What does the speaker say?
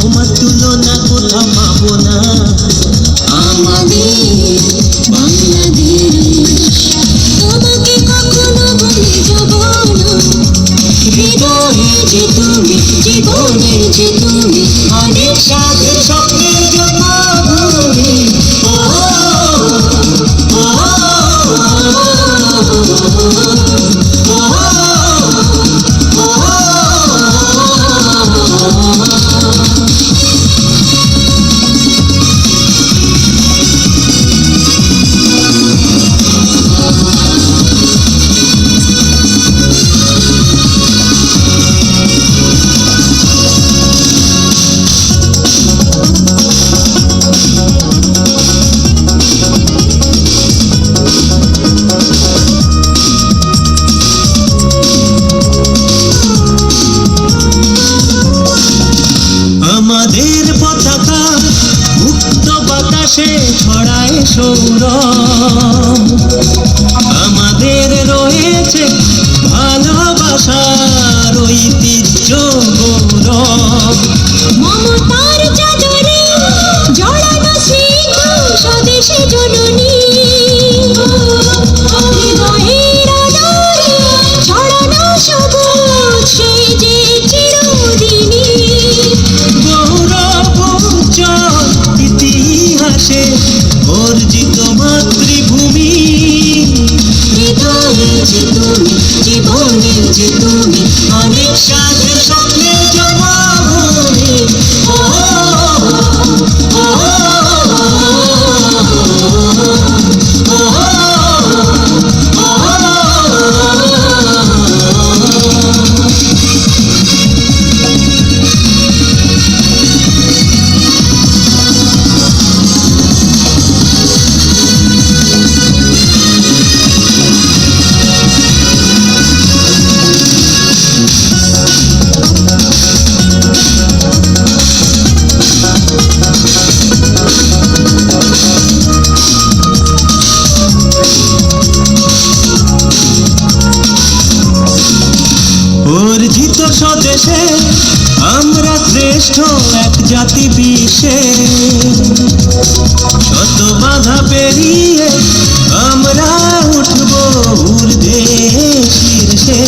তোমার তুলনা কোথা পাবো না আমাদের বাংলাদেশ তোমাকে কখনো ভুলে যাব না হৃদয়ে যে তুমি জীবনে যে তুমি অনেক সাথে সঙ্গে Oh বাতাসে ছড়ায় সৌর আমাদের রয়েছে ভালোবাসার ঐতিহ্য গৌরব। ইতিহাসে অর্জিত মাতৃভূমি। হৃদয়ে যে তুমি জীবনে যে তুমি অনেক সাথে স্বদেশে আমরা শ্রেষ্ঠ এক জাতি বিশ্বে। শত বাধা পেরিয়ে আমরা উঠবো উর্ধে শীর্ষে